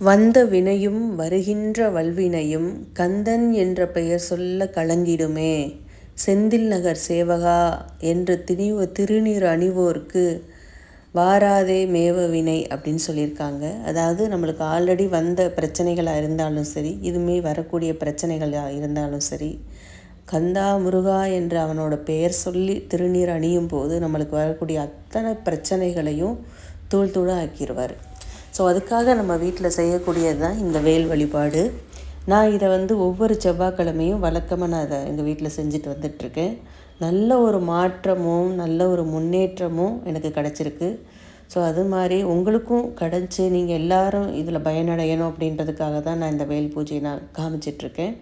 வந்த வினையும் வருகின்ற வல்வினையும் கந்தன் என்ற பெயர் சொல்ல கலங்கிடுமே. செந்தில் நகர் சேவகா என்று திணிவு திருநீர் அணிவோர்க்கு வாராதே மேவ வினை அப்படின்னு சொல்லியிருக்காங்க. அதாவது நம்மளுக்கு ஆல்ரெடி வந்த பிரச்சனைகளாக இருந்தாலும் சரி இதுமே வரக்கூடிய பிரச்சனைகளாக இருந்தாலும் சரி கந்தா முருகா என்று அவனோட பெயர் சொல்லி திருநீர் அணியும் போது நம்மளுக்கு வரக்கூடிய அத்தனை பிரச்சனைகளையும் தூள் தூளாக ஆக்கிடுவார் ஸோ அதுக்காக நம்ம வீட்டில் செய்யக்கூடியது தான் இந்த வேல் வழிபாடு. நான் இதை வந்து ஒவ்வொரு செவ்வாய்க்கிழமையும் வழக்கமாக நான் அதை எங்கள் வீட்டில் செஞ்சுட்டு வந்துட்டுருக்கேன் நல்ல ஒரு மாற்றமும் நல்ல ஒரு முன்னேற்றமும் எனக்கு கிடச்சிருக்கு. ஸோ அது மாதிரி உங்களுக்கும் கிடச்சி நீங்கள் எல்லோரும் இதில் பயனடையணும் அப்படின்றதுக்காக தான் நான் இந்த வேல் பூஜையை நான் காமிச்சிட்ருக்கேன்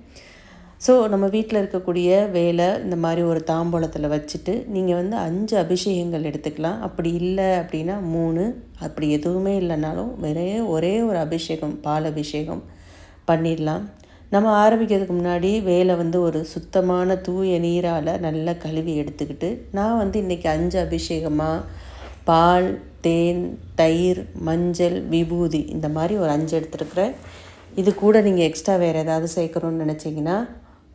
ஸோ நம்ம வீட்டில் இருக்கக்கூடிய வேலை இந்த மாதிரி ஒரு தாம்பூலத்தில் வச்சுட்டு நீங்கள் வந்து அஞ்சு அபிஷேகங்கள் எடுத்துக்கலாம். அப்படி இல்லை அப்படின்னா மூணு. அப்படி எதுவுமே இல்லைனாலும் வேறே ஒரே ஒரு அபிஷேகம் பால் அபிஷேகம் பண்ணிடலாம். நம்ம ஆரம்பிக்கிறதுக்கு முன்னாடி வேலை வந்து ஒரு சுத்தமான தூய நீரால் நல்லா கழுவி எடுத்துக்கிட்டு நான் வந்து இன்றைக்கி அஞ்சு அபிஷேகமாக பால் தேன் தயிர் மஞ்சள் விபூதி இந்த மாதிரி ஒரு அஞ்சு எடுத்துருக்குறேன். இது கூட நீங்கள் எக்ஸ்ட்ரா வேறு ஏதாவது சேர்க்கணுன்னு நினச்சிங்கன்னா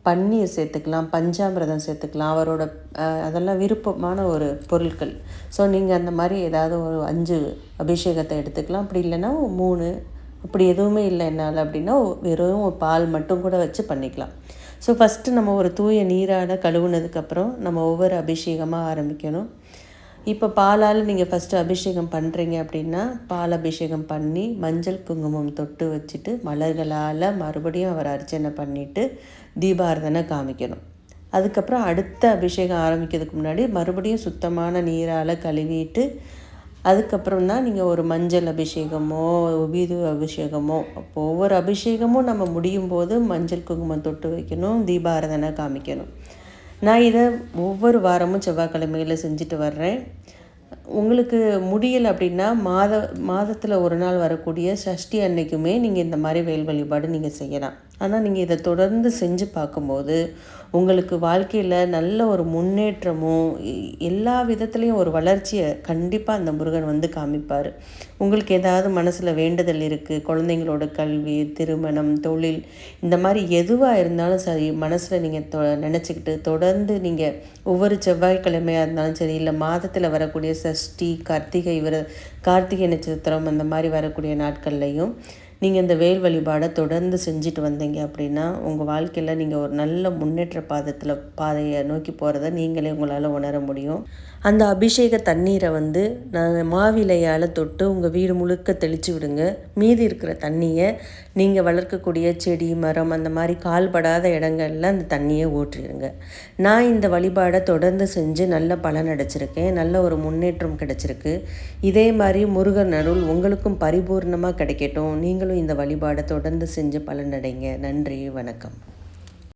பன்னீர் சேர்த்துக்கலாம் பஞ்சாமிரதம் சேர்த்துக்கலாம் அவரோட அதெல்லாம் விருப்பமான ஒரு பொருட்கள். ஸோ நீங்கள் அந்த மாதிரி ஏதாவது ஒரு அஞ்சு அபிஷேகத்தை எடுத்துக்கலாம். அப்படி இல்லைன்னா மூணு. அப்படி எதுவுமே இல்லை என்னால் அப்படின்னா வெறும் பால் மட்டும் கூட வச்சு பண்ணிக்கலாம். ஸோ ஃபஸ்ட்டு நம்ம ஒரு தூய நீரால் கழுவுனதுக்கப்புறம் நம்ம ஒவ்வொரு அபிஷேகமாக ஆரம்பிக்கணும். இப்போ பாலால் நீங்கள் ஃபஸ்ட்டு அபிஷேகம் பண்ணுறீங்க அப்படின்னா பால் அபிஷேகம் பண்ணி மஞ்சள் குங்குமம் தொட்டு வச்சுட்டு மலர்களால் மறுபடியும் அவர் அர்ச்சனை பண்ணிவிட்டு தீபாரதனை காமிக்கணும். அதுக்கப்புறம் அடுத்த அபிஷேகம் ஆரம்பிக்கிறதுக்கு முன்னாடி மறுபடியும் சுத்தமான நீரால் கழுவிட்டு அதுக்கப்புறம் தான் நீங்கள் ஒரு மஞ்சள் அபிஷேகமோ உபீது அபிஷேகமோ அப்போ ஒவ்வொரு அபிஷேகமும் நம்ம முடியும் போது மஞ்சள் குங்குமம் தொட்டு வைக்கணும் தீபாரதனை காமிக்கணும். நான் இதை ஒவ்வொரு வாரமும் செவ்வாய்க்கிழமையில் செஞ்சுட்டு வர்றேன். உங்களுக்கு முடியலை அப்படின்னா மாத மாதத்தில் ஒரு நாள் வரக்கூடிய சஷ்டி அன்னைக்குமே நீங்கள் இந்த மாதிரி வேல் வழிபாடு நீங்கள் செய்யலாம். ஆனால் நீங்கள் இதை தொடர்ந்து செஞ்சு பார்க்கும்போது உங்களுக்கு வாழ்க்கையில் நல்ல ஒரு முன்னேற்றமும் எல்லா விதத்துலேயும் ஒரு வளர்ச்சியை கண்டிப்பாக அந்த முருகன் வந்து காமிப்பார். உங்களுக்கு ஏதாவது மனசில் வேண்டுதல் இருக்குது குழந்தைங்களோட கல்வி திருமணம் தொழில் இந்த மாதிரி எதுவாக இருந்தாலும் சரி மனசில் நீங்கள் தொ நினச்சிக்கிட்டு தொடர்ந்து நீங்கள் ஒவ்வொரு செவ்வாய்க்கிழமையாக இருந்தாலும் சரி இல்லை மாதத்தில் வரக்கூடிய சஷ்டி கார்த்திகை விர கார்த்திகை நட்சத்திரம் அந்த மாதிரி வரக்கூடிய நாட்கள்லையும் நீங்கள் இந்த வேல் வழிபாடை தொடர்ந்து செஞ்சுட்டு வந்தீங்க அப்படின்னா உங்கள் வாழ்க்கையில் நீங்கள் ஒரு நல்ல முன்னேற்ற பாதத்தில் பாதையை நோக்கி போகிறத நீங்களே உங்களால் உணர முடியும். அந்த அபிஷேக தண்ணீரை வந்து நாங்கள் மாவிலையால் தொட்டு உங்கள் வீடு முழுக்க தெளித்து விடுங்க. மீதி இருக்கிற தண்ணியை நீங்கள் வளர்க்கக்கூடிய செடி மரம் அந்த மாதிரி கால்படாத இடங்கள்ல அந்த தண்ணியை ஊற்றிடுங்க. நான் இந்த வழிபாடை தொடர்ந்து செஞ்சு நல்ல பலன் அடைச்சிருக்கேன். நல்ல ஒரு முன்னேற்றம் கிடச்சிருக்கு. இதே மாதிரி முருகன் அருள் உங்களுக்கும் பரிபூர்ணமாக கிடைக்கட்டும். நீங்களும் இந்த வழிபாடை தொடர்ந்து செஞ்சு பலனடைங்க. நன்றி வணக்கம்.